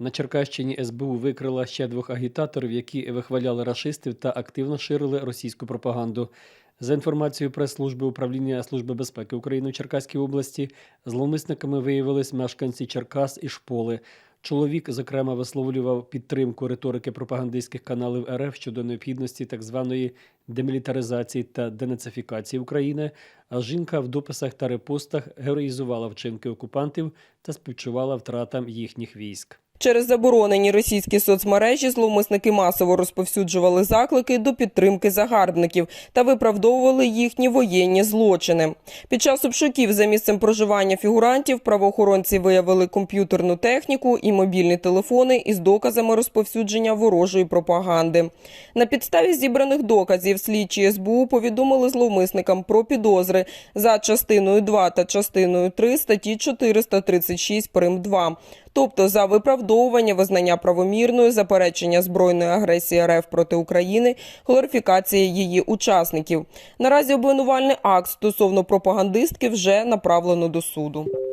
На Черкащині СБУ викрила ще двох агітаторів, які вихваляли рашистів та активно ширили російську пропаганду. За інформацією прес-служби управління Служби безпеки України у Черкаській області, зловмисниками виявились мешканці Черкас і Шполи. Чоловік, зокрема, висловлював підтримку риторики пропагандистських каналів РФ щодо необхідності так званої демілітаризації та денацифікації України. А жінка в дописах та репостах героїзувала вчинки окупантів та співчувала втратам їхніх військ. Через заборонені російські соцмережі зловмисники масово розповсюджували заклики до підтримки загарбників та виправдовували їхні воєнні злочини. Під час обшуків за місцем проживання фігурантів правоохоронці виявили комп'ютерну техніку і мобільні телефони із доказами розповсюдження ворожої пропаганди. На підставі зібраних доказів слідчі СБУ повідомили зловмисникам про підозри за частиною 2 та частиною 3 статті 436 прим. 2 тобто за виправдовування визнання правомірною, заперечення збройної агресії РФ проти України, глорифікація її учасників. Наразі обвинувальний акт стосовно пропагандистки вже направлено до суду.